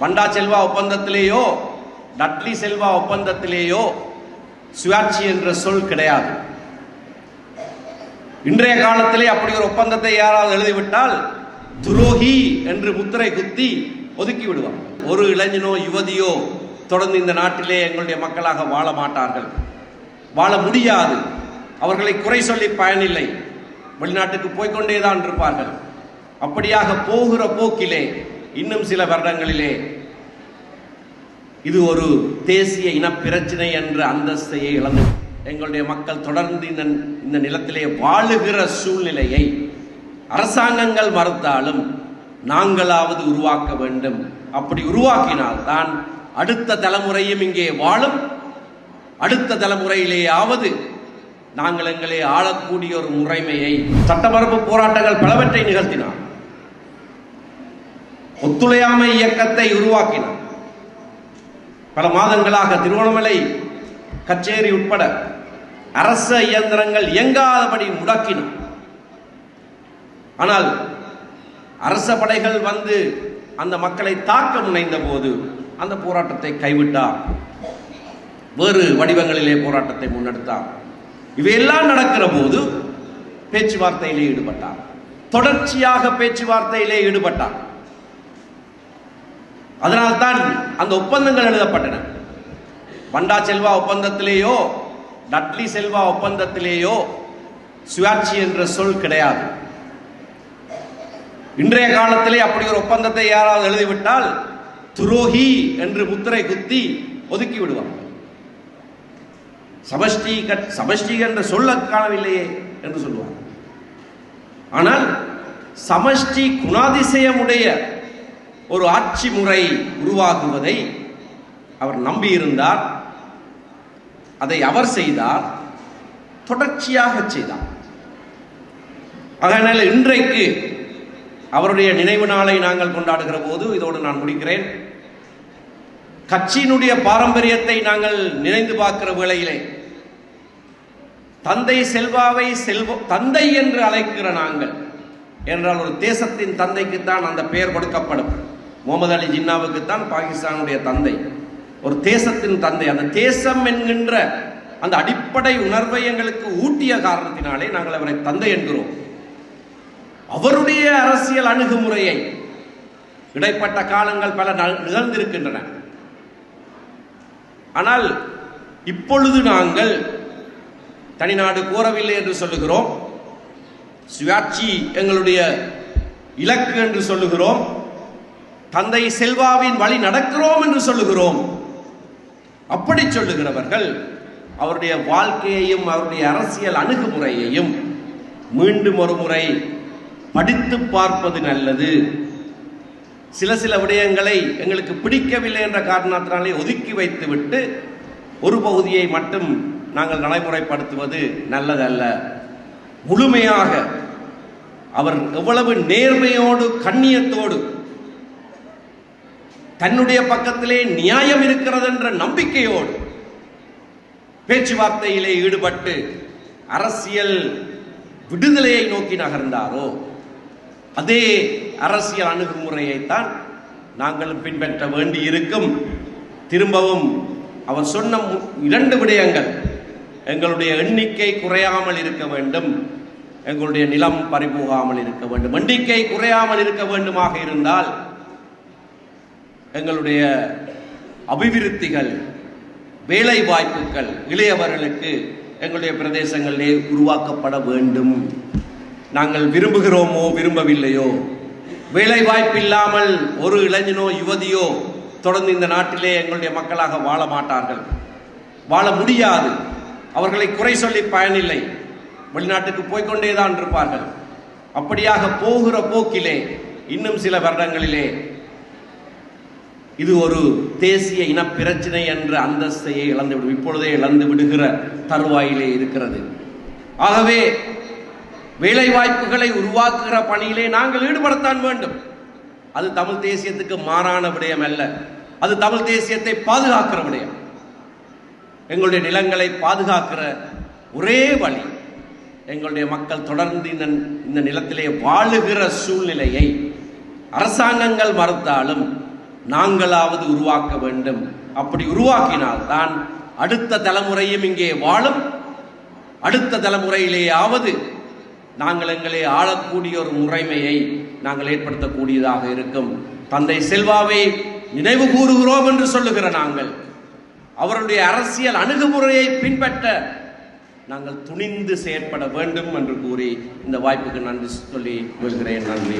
பண்டா செல்வா ஒப்பந்தத்திலேயோ டட்லி செல்வா ஒப்பந்தத்திலேயோ சுயாட்சி என்ற சொல் கிடையாது. இன்றைய காலத்திலே அப்படி ஒரு ஒப்பந்தத்தை யாராவது எழுதிவிட்டால் துரோகி என்று முத்திரை குத்தி ஒதுக்கி விடுவார். ஒரு இளைஞனோ யுவதியோ தொடர்ந்து இந்த நாட்டிலே எங்களுடைய மக்களாக வாழ மாட்டார்கள். வாழ முடியாது. அவர்களை குறை சொல்லி பயனில்லை. வெளிநாட்டுக்கு போய்க்கொண்டே தான் இருப்பார்கள். அப்படியாக போகிற போக்கிலே இன்னும் சில வருடங்களிலே இது ஒரு தேசிய இன பிரச்சனை என்ற அந்தஸ்தையை இழந்து எங்களுடைய மக்கள் தொடர்ந்து இந்த இந்த நிலத்திலே வாழுகிற சூழ்நிலையை அரசாங்கங்கள் மறுத்தாலும் நாங்களாவது உருவாக்க வேண்டும். அப்படி உருவாக்கினால் தான் அடுத்த தலைமுறையும் இங்கே வாழும். அடுத்த தலைமுறையிலேயாவது நாங்கள் எங்களை ஆளக்கூடிய ஒரு முறைமையை சட்டமரபு போராட்டங்கள் பலவற்றை நிகழ்த்தினார். ஒத்துழையாமை இயக்கத்தை உருவாக்கினார். பல மாதங்களாக திருவண்ணாமலை கச்சேரி உட்பட அரச இயந்திரங்கள் இயங்காதபடி முடக்கினார். ஆனால் அரச படைகள் வந்து அந்த மக்களை தாக்க முனைந்த போது அந்த போராட்டத்தை கைவிட்டார். வேறு வடிவங்களிலே போராட்டத்தை முன்னெடுத்தார். இவையெல்லாம் நடக்கிற போது பேச்சுவார்த்தையிலே ஈடுபட்டார். தொடர்ச்சியாக பேச்சுவார்த்தையிலே ஈடுபட்டார். அதனால்தான் அந்த ஒப்பந்தங்கள் எழுதப்பட்டன. பண்டா செல்வா ஒப்பந்தத்திலேயோ டட்லி செல்வா ஒப்பந்தத்திலேயோ சுயாட்சி என்ற சொல் கிடையாது. இன்றைய காலத்திலே அப்படி ஒரு ஒப்பந்தத்தை யாராவது எழுதிவிட்டால் துரோகி என்று முத்திரை குத்தி ஒதுக்கி விடுவார். சமஷ்டி கட்- சமஷ்டி என்ற சொல்ல காணவில்லையே என்று சொல்லுவார் ஆனால் சமஷ்டி குணாதிசயமுடைய ஒரு ஆட்சி முறை உருவாகுவதை அவர் நம்பியிருந்தார். அதை அவர் செய்தார். தொடர்ச்சியாக செய்தார். அதனால் இன்றைக்கு அவருடைய நினைவு நாளை நாங்கள் கொண்டாடுகிற போது இதோடு நான் முடிக்கிறேன். கட்சியினுடைய பாரம்பரியத்தை நாங்கள் நினைந்து பார்க்கிற வேளையிலே தந்தை செல்வாவை செல்வ தந்தை என்று அழைக்கிற நாங்கள் என்றால் ஒரு தேசத்தின் தந்தைக்குத்தான் அந்த பெயர் கொடுக்கப்படும். முகமது அலி ஜின்னாவுக்கு தான் பாகிஸ்தானுடைய தந்தை. ஒரு தேசத்தின் தந்தை. அந்த தேசம் என்கின்ற அந்த அடிப்படை உணர்வை எங்களுக்கு ஊட்டிய காரணத்தினாலே நாங்கள் அவரை தந்தை என்கிறோம். அவருடைய அரசியல் அணுகுமுறையை இடைப்பட்ட காலங்கள் பல நிகழ்ந்திருக்கின்றன. ஆனால் இப்பொழுது நாங்கள் தனிநாடு கோரவில்லை என்று சொல்லுகிறோம். சுயாட்சி எங்களுடைய இலக்கு என்று சொல்லுகிறோம். தந்தை செல்வாவின் வழி நடக்கிறோம் என்று சொல்லுகிறோம். அப்படி சொல்லுகிறவர்கள் அவருடைய வாழ்க்கையையும் அவருடைய அரசியல் அணுகுமுறையையும் மீண்டும் ஒரு முறை படித்து பார்ப்பது நல்லது. சில சில விடயங்களை எங்களுக்கு பிடிக்கவில்லை என்ற காரணத்தினாலே ஒதுக்கி வைத்துவிட்டு ஒரு பகுதியை மட்டும் நாங்கள் நடைமுறைப்படுத்துவது நல்லதல்ல. முழுமையாக அவர் எவ்வளவு நேர்மையோடு கண்ணியத்தோடு தன்னுடைய பக்கத்திலே நியாயம் இருக்கிறது என்ற நம்பிக்கையோடு பேச்சுவார்த்தையிலே ஈடுபட்டு அரசியல் விடுதலையை நோக்கி நகர்ந்தாரோ அதே அரசியல் அணுகுமுறையைத்தான் நாங்களும் பின்பற்ற வேண்டி இருக்கும் திரும்பவும் அவர் சொன்ன மு- இரண்டு விடயங்கள் எங்களுடைய எண்ணிக்கை குறையாமல் இருக்க வேண்டும் எங்களுடைய நிலம் பறிபோகாமல் இருக்க வேண்டும் எண்ணிக்கை குறையாமல் இருக்க வேண்டுமாக இருந்தால் எங்களுடைய அபிவிருத்திகள் வேலை வாய்ப்புகள் இளையவர்களுக்கு எங்களுடைய பிரதேசங்களிலே உருவாக்கப்பட வேண்டும். நாங்கள் விரும்புகிறோமோ விரும்பவில்லையோ வேலை வாய்ப்பு இல்லாமல் ஒரு இளைஞனோ யுவதியோ தொடர்ந்து இந்த நாட்டிலே எங்களுடைய மக்களாக வாழ மாட்டார்கள். வாழ முடியாது. அவர்களை குறை சொல்லி பயனில்லை. வெளிநாட்டுக்கு போய்க்கொண்டே தான் இருப்பார்கள். அப்படியாக போகிற போக்கிலே இன்னும் சில வருடங்களிலே இது ஒரு தேசிய இன பிரச்சனை என்ற அந்தஸ்தையை இழந்துவிடும். இப்பொழுதே இழந்து விடுகிற தருவாயிலே இருக்கிறது. ஆகவே வேலை வாய்ப்புகளை உருவாக்குகிற பணியிலே நாங்கள் ஈடுபடத்தான் வேண்டும். அது தமிழ் தேசியத்துக்கு மாறான விடயம் அல்ல. அது தமிழ் தேசியத்தை பாதுகாக்கிற விடயம். எங்களுடைய நிலங்களை பாதுகாக்கிற ஒரே வழி எங்களுடைய மக்கள் தொடர்ந்து இந்த இந்த நிலத்திலே வாழுகிற சூழ்நிலையை அரசாங்கங்கள் மறுத்தாலும் நாங்களாவது உருவாக்க வேண்டும். அப்படி உருவாக்கினால் தான் அடுத்த தலைமுறையும் இங்கே வாழும். அடுத்த தலைமுறையிலேயாவது நாங்கள் எங்களை ஆளக்கூடிய ஒரு முறைமையை நாங்கள் ஏற்படுத்தக்கூடியதாக இருக்கும். தந்தை செல்வாவை நினைவு கூறுகிறோம் என்று சொல்லுகிற நாங்கள். அவருடைய அரசியல் அணுகுமுறையை பின்பற்ற நாங்கள் துணிந்து செயற்பட வேண்டும் என்று கூறி இந்த வாய்ப்புக்கு நன்றி சொல்லி கொள்கிறேன் நன்றி.